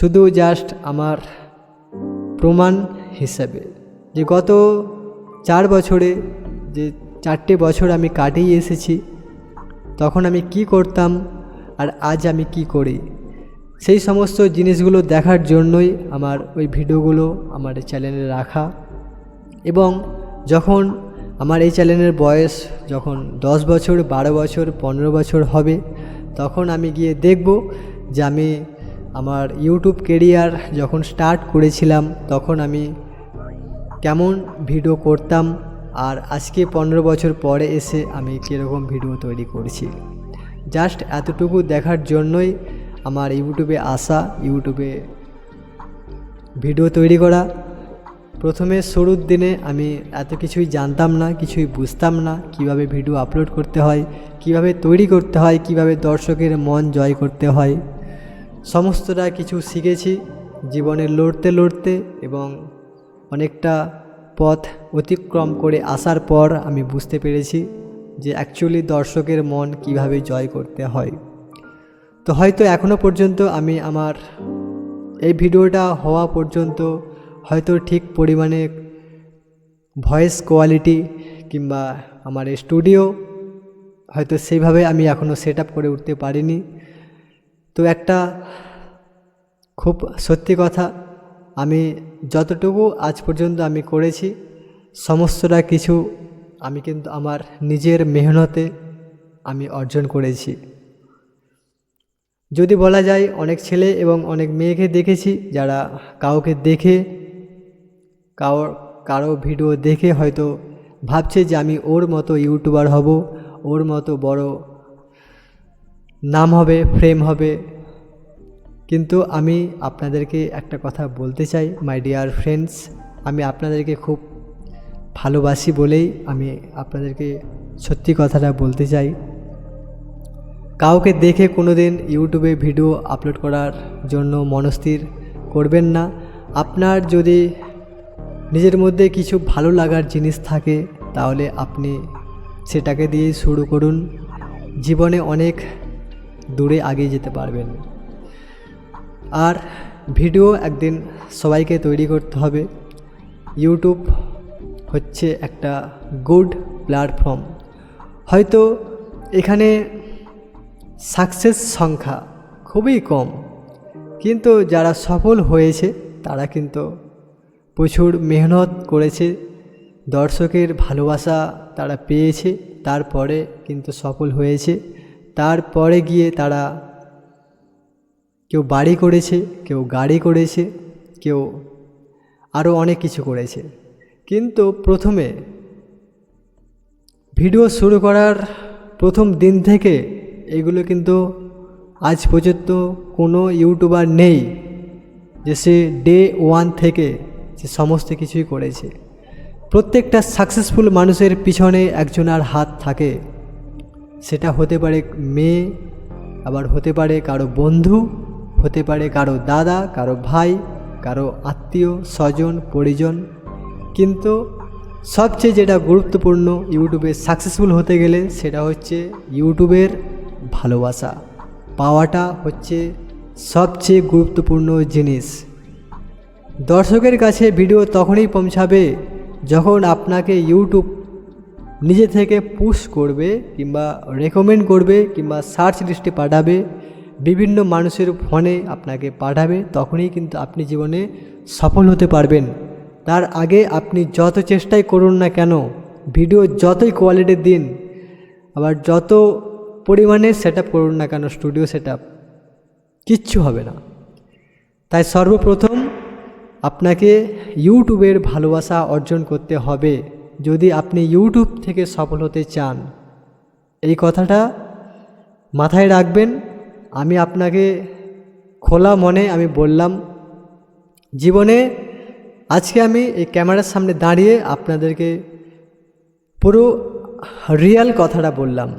শুধু জাস্ট আমার প্রমাণ হিসাবে যে গত চার বছরে যে চারটে বছর আমি কাটিয়ে এসেছি, তখন আমি কি করতাম আর আজ আমি কি করি? সেই সমস্ত জিনিসগুলো দেখার জন্যই আমার ওই ভিডিওগুলো আমার চ্যানেলে রাখা। এবং যখন আমার এই চ্যানেলের বয়স যখন দশ বছর, বারো বছর, পনেরো বছর হবে, তখন আমি গিয়ে দেখব যে আমি আমার ইউটিউব কেরিয়ার যখন স্টার্ট করেছিলাম, তখন আমি কেমন ভিডিও করতাম আর আজকে পনেরো বছর পরে এসে আমি কীরকম ভিডিও তৈরি করছি। জাস্ট এতটুকু দেখার জন্যই আমার ইউটিউবে আসা ইউটিউবে ভিডিও তৈরি করা। প্রথমে শুরুর দিনে আমি এত কিছুই জানতাম না, কিছুই বুঝতাম না কীভাবে ভিডিও আপলোড করতে হয়, কীভাবে তৈরি করতে হয়, কীভাবে দর্শকের মন জয় করতে হয়। সমস্তটা কিছু শিখেছি জীবনে লড়তে লড়তে এবং অনেকটা পথ অতিক্রম করে আসার পর আমি বুঝতে পেরেছি যে অ্যাকচুয়ালি দর্শকের মন কীভাবে জয় করতে হয়। তো হয়তো এখনও পর্যন্ত আমি আমার এই ভিডিওটা হওয়া পর্যন্ত হয়তো ঠিক পরিমাণে ভয়েস কোয়ালিটি কিংবা আমার স্টুডিও হয়তো সেইভাবে আমি এখনও সেট করে উঠতে পারিনি। তো একটা খুব সত্যি কথা, আমি যতটুকু আজ পর্যন্ত আমি করেছি, সমস্তটা কিছু আমি কিন্তু আমার নিজের মেহনতে আমি অর্জন করেছি। যদি বলা যায় অনেক ছেলে এবং অনেক মেয়েকে দেখেছি, যারা কাউকে দেখে কারও কারও ভিডিও দেখে হয়তো ভাবছে যে আমি ওর মতো ইউটিউবার হব, ওর মতো বড় নাম হবে ফ্রেম হবে। কিন্তু আমি আপনাদেরকে একটা কথা বলতে চাই মাই ডিয়ার ফ্রেন্ডস আমি আপনাদেরকে খুব ভালোবাসি বলেই আমি আপনাদেরকে সত্যি কথাটা বলতে চাই। কাউকে দেখে কোনো দিন ইউটিউবে ভিডিও আপলোড করার জন্য মনস্থির করবেন না। আপনার যদি নিজের মধ্যে কিছু ভালো লাগার জিনিস থাকে, তাহলে আপনি সেটাকে দিয়ে শুরু করুন। জীবনে অনেক দূরে এগিয়ে যেতে পারবেন। আর ভিডিও একদিন সবাইকে তৈরি করতে হবে। ইউটিউব হচ্ছে একটা গুড প্ল্যাটফর্ম হয়তো এখানে সাকসেস সংখ্যা খুবই কম, কিন্তু যারা সফল হয়েছে, তারা কিন্তু প্রচুর মেহনত করেছে। দর্শকের ভালোবাসা তারা পেয়েছে, তারপরে কিন্তু সফল হয়েছে। তারপরে গিয়ে তারা কেউ বাড়ি করেছে, কেউ গাড়ি করেছে, কেউ আরও অনেক কিছু করেছে। কিন্তু প্রথমে ভিডিও শুরু করার প্রথম দিন থেকে এগুলো কিন্তু আজ পর্যন্ত কোনো ইউটিউবার নেই যে সে ডে ওয়ান থেকে সে সমস্ত কিছুই করেছে। প্রত্যেকটা সাকসেসফুল মানুষের পিছনে একজনের হাত থাকে। সেটা হতে পারে মেয়ে, আবার হতে পারে কারও বন্ধু, হতে পারে কারও দাদা, কারও ভাই, কারও আত্মীয়, স্বজন, পরিজন। কিন্তু সবচেয়ে যেটা গুরুত্বপূর্ণ ইউটিউবে সাকসেসফুল হতে গেলে সেটা হচ্ছে ইউটিউবের ভালোবাসা। পাওয়াটা হচ্ছে সবচেয়ে গুরুত্বপূর্ণ জিনিস। দর্শকের কাছে ভিডিও তখনই পৌঁছাবে যখন আপনাকে ইউটিউব নিজে থেকে পুশ করবে কিংবা রেকমেন্ড করবে কিংবা সার্চ লিস্টে পাঠাবে, বিভিন্ন মানুষের ফোনে আপনাকে পাঠাবে, তখনই কিন্তু আপনি জীবনে সফল হতে পারবেন। তার আগে আপনি যত চেষ্টাই করুন না কেন ভিডিও যতই কোয়ালিটি দিন, আবার যত পরিমাণে সেট করুন না কেন স্টুডিও সেট কিচ্ছু হবে না। তাই সর্বপ্রথম আপনাকে ইউটিউবের ভালোবাসা অর্জন করতে হবে। যদি আপনি ইউটিউব থেকে সফল হতে চান, এই কথাটা মাথায় রাখবেন। আমি আপনাকে খোলা মনে আমি বললাম, জীবনে আজকে আমি এই ক্যামেরার সামনে দাঁড়িয়ে আপনাদেরকে পুরো রিয়াল কথাটা বললাম।